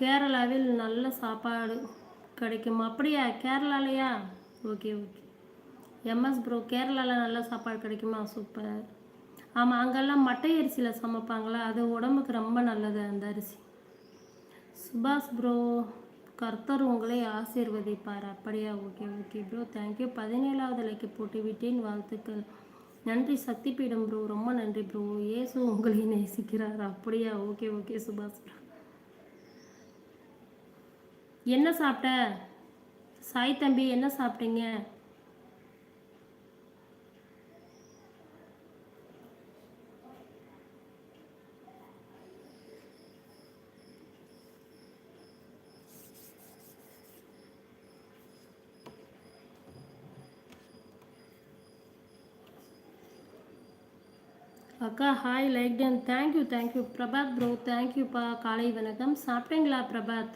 கேரளாவில் நல்ல சாப்பாடு கிடைக்கும்? அப்படியா? கேரளாலையா? Okay okay. எம்எஸ் ப்ரோ கேரளாவில் நல்ல சாப்பாடு கிடைக்குமா? சூப்பர். ஆமாம் அங்கெல்லாம் மட்டை அரிசியில் சமைப்பாங்களா? அது உடம்புக்கு ரொம்ப நல்லது அந்த அரிசி. சுபாஷ் ப்ரோ கர்த்தர் உங்களை ஆசீர்வதிப்பார். அப்படியா? Okay okay bro thank you பதினேழாவது லைக்கு போட்டு விட்டேன். வாழ்த்துக்கள். நன்றி சக்தி பீடம் ப்ரோ ரொம்ப நன்றி ப்ரோ ஏசு உங்களை நேசிக்கிறார். அப்படியா? ஓகே ஓகே சுபாஷ் ப்ரோ என்ன சாப்பிட்ட? சாய் தம்பி என்ன சாப்பிட்டீங்க? அக்கா hi like done thank you thank you Prabhat bro தேங்க்யூப்பா காலை வணக்கம். சாப்பிட்டீங்களா பிரபாத்?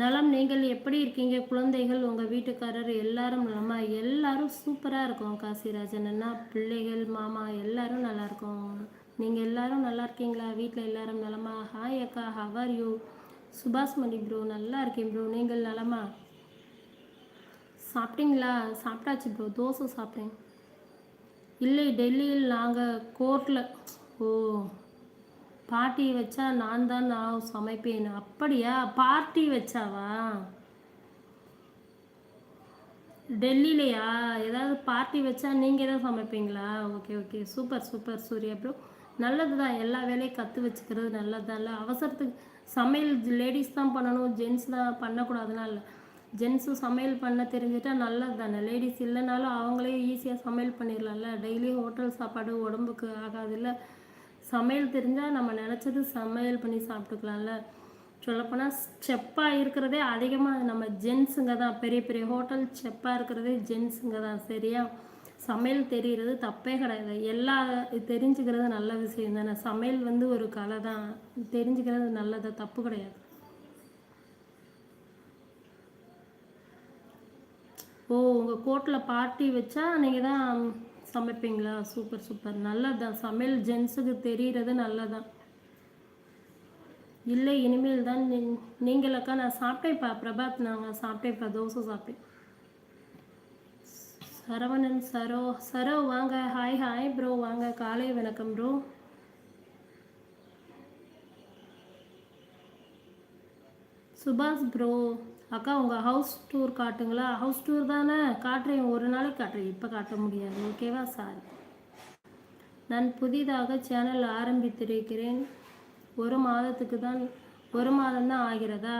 நலம் நீங்கள் எப்படி இருக்கீங்க? குழந்தைகள் உங்கள் வீட்டுக்காரர் எல்லாரும் நலமா? எல்லாரும் சூப்பராக இருக்கும் காசிராஜன் அண்ணா. பிள்ளைகள் மாமா எல்லாரும் நல்லா இருக்கும். நீங்கள் எல்லாரும் நல்லா இருக்கீங்களா? வீட்டில் எல்லாரும் நலமா? ஹாய் அக்கா how are you Subash Mani bro நல்லா இருக்கேன் ப்ரோ நீங்கள் நலமா? சாப்பிட்டீங்களா? சாப்பிட்டாச்சு ப்ரோ தோசை சாப்பிட்டேன். இல்லை டெல்லியில் நாங்கள் கோர்ட்டில் ஓ பார்ட்டி வச்சா நான் தான் நான் சமைப்பேன் அப்படியா? பார்ட்டி வச்சாவா? டெல்லியிலையா ஏதாவது பார்ட்டி வச்சா நீங்கள் தான் சமைப்பீங்களா? Okay okay. Super super Surya bro. நல்லது தான் எல்லா வேலையும் கற்று வச்சுக்கிறது நல்லது தான் இல்லை அவசரத்துக்கு சமையல் லேடிஸ் தான் பண்ணணும். ஜென்ஸ் தான் பண்ணக்கூடாதுன்னா இல்லை. ஜென்ஸும் சமையல் பண்ண தெரிஞ்சிட்டா நல்லது தானே லேடிஸ் இல்லைனாலும் அவங்களே ஈஸியாக சமையல் பண்ணிடலாம்ல. டெய்லி ஹோட்டல் சாப்பாடு உடம்புக்கு ஆகாதுல்ல சமையல் தெரிஞ்சால் நம்ம நினச்சது சமையல் பண்ணி சாப்பிட்டுக்கலாம்ல. சொல்லப்போனால் செப்பாக இருக்கிறதே அதிகமாக நம்ம ஜென்ஸுங்க தான். பெரிய பெரிய ஹோட்டல் செப்பாக இருக்கிறதே ஜென்ஸுங்க தான். சரியா? சமையல் தெரிகிறது தப்பே கிடையாது. எல்லா தெரிஞ்சுக்கிறது நல்ல விஷயம் தானே. சமையல் வந்து ஒரு கலை தான். தெரிஞ்சுக்கிறது நல்லது தப்பு கிடையாது. ஓ உங்கள் கோட்டில் பார்ட்டி வச்சா நீங்கள் தான் சமைப்பீங்களா? Super super. நல்லதான் சமையல் ஜென்ஸுக்கு தெரிகிறது நல்லதான் இல்லை இனிமேல் தான் நீ- நீங்களக்கா நான் சாப்பிட்டேன்ப்பா பிரபாத். நாங்கள் சாப்பிட்டேன்ப்பா தோசை சாப்பிட்டேன். சரவணன் சரோ சரோ வாங்க. ஹாய் ஹாய் ப்ரோ வாங்க. காலை வணக்கம் ப்ரோ சுபாஷ் ப்ரோ அக்கா உங்கள் ஹவுஸ் டூர் காட்டுங்களா? ஹவுஸ் டூர் தானே? காட்டுறேன். ஒரு நாளைக்கு காட்டுறேன். இப்போ காட்ட முடியாது. ஓகேவா சாரி நான் புதிதாக சேனல் ஆரம்பித்திருக்கிறேன். ஒரு மாதத்துக்கு தான் ஒரு மாதம்தான் ஆகிறதா?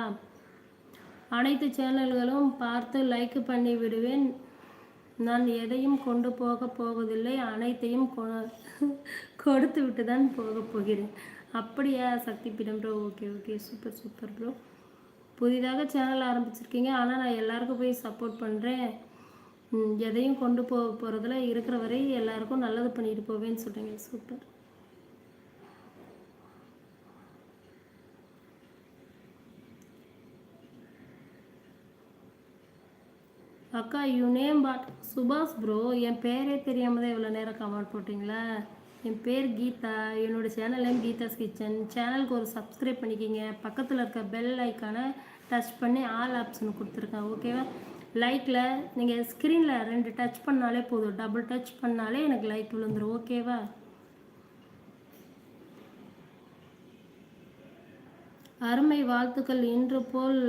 அனைத்து சேனல்களும் பார்த்து லைக் பண்ணி விடுவேன். நான் எதையும் கொண்டு போக போவதில்லை. அனைத்தையும் கொடுத்து விட்டு தான் போக போகிறேன். அப்படியா Shakti Peetham bro okay okay super super bro புதிதாக சேனல் ஆரம்பிச்சிருக்கீங்க. ஆனால் நான் எல்லாருக்கும் போய் சப்போர்ட் பண்ணுறேன் எதையும் கொண்டு போக போகிறதுல இருக்கிற வரை எல்லாருக்கும் நல்லது பண்ணிட்டு போவேன்னு சொல்கிறீங்க சூப்பர். அக்கா you name but Subash bro என் பேரே தெரியாமல் தான் இவ்வளோ நேரம் கமெண்ட் போட்டிங்களா? என் பேர் கீதா. என்னோடய சேனல் நேம் கீதாஸ் கிச்சன். சேனலுக்கு ஒரு சப்ஸ்கிரைப் பண்ணிக்கிங்க. பக்கத்தில் இருக்க பெல் ஐக்கானை டச் பண்ணி ஆல் ஆப்ஷன் கொடுத்துருக்கேன் ஓகேவா லைக்கில் நீங்கள் ஸ்க்ரீனில் ரெண்டு டச் பண்ணாலே போதும். டபுள் டச் பண்ணாலே எனக்கு லைக் விழுந்துரும் ஓகேவா அருமை வாழ்த்துக்கள். இன்று போல்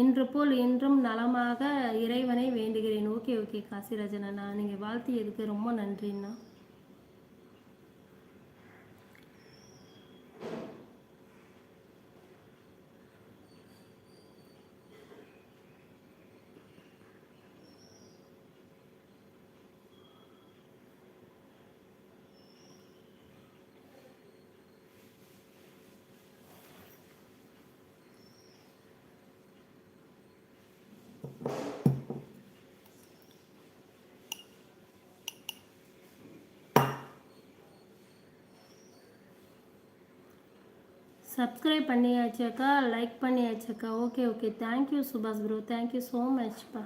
இன்று போல் இன்றும் நலமாக இறைவனை வேண்டுகிறேன். ஓகே ஓகே காசிராஜன் அண்ணா நீங்கள் வாழ்த்தியதுக்கு ரொம்ப நன்றிண்ணா. சப்ஸ்கிரைப் பண்ணியாச்சாக்கா like பண்ணியாச்சாக்கா. Okay okay thank you Subash bro thank you so மச்ப்பா